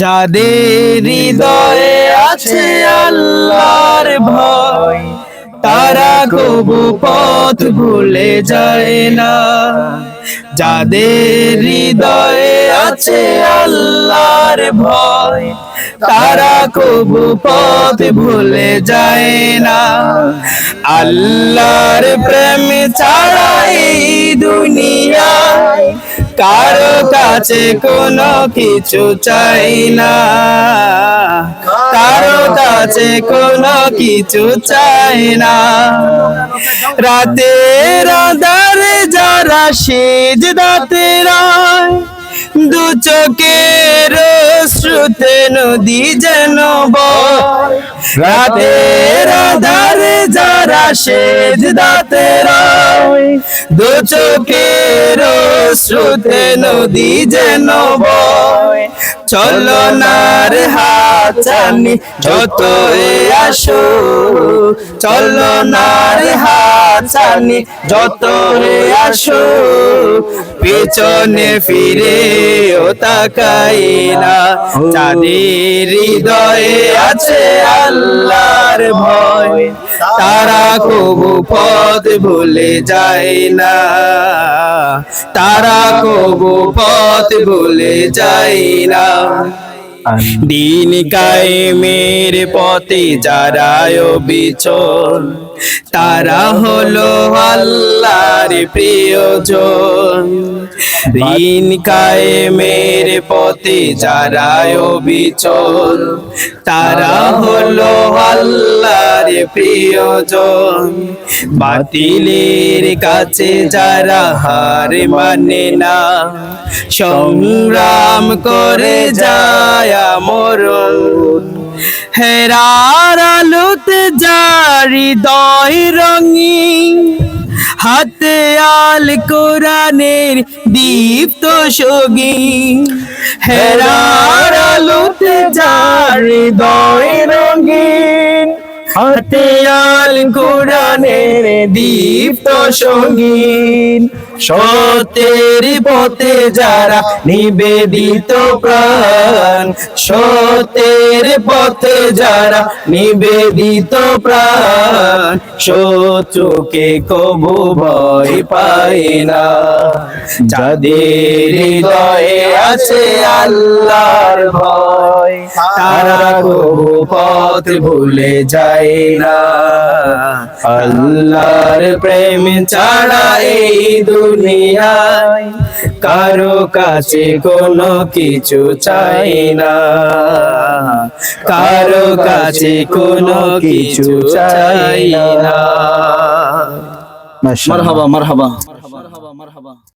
যাদের হৃদয়ে আছে আল্লাহর ভয়, তারা কবু পথ ভুলে যায় না। যাদের হৃদয়ে আছে আল্লাহর ভয়, তারা কবু পথ ভুলে যায় না। আল্লাহর প্রেম ছাড়া এই দুনিয়ায় কারও কাছে কোনো কিছু চাই না। কারও কাছে কোনো কিছু চাই না। রাতের আধারে যারা সেজ দাতে দু চোখের শ্রুতে নদী যেন রাতের আধারে যারা সেজ দাতে রায় দু চোখের শ্রুতে নদী যেন বয়। চলো নার হাচানি যত আসো চলো নার হাচানি যত আসো, পেছনে ফিরে ও তাকাই না। চাঁদের হৃদয়ে আছে আল্লাহর ভয়, তারা কবু পদ ভুলে যায় না। তারা কবু পথ ভুলে যায় না। দিন কায়েমের পথে যারা বিচল তারা হলো আল্লাহর প্রিয়জন। দিন কায়েমের পথে যারা বিচল তারা হলো আল্লাহর প্রিয়জন, বাতিলের কাছে যারা হার মানে না, সংগ্রাম করে যায় মরণ হেরার আলোতে জারি দয় রঙিন, হাতে আল কোরআনের দীপ্ত সগী হেরার আলোতে জারি দয় হাতে আল কোরআনের দীপ্ত সঙ্গীন। সত্যের পথে যারা নিবেদিত প্রাণ সতের পথে যারা নিবেদিত প্রাণ, শত্রুকে কবু ভয় পায় না। যাদের হৃদয়ে আছে আল্লাহর ভয়, তারা কবু পথ ভুলে যায় না। আল্লাহর প্রেম ছাড়া এই দুনিয়ায় কারও কাছে কোনো কিছু চাই না। কারও কাছে কোনো কিছু চাই না। মারহাবা মারহাবা।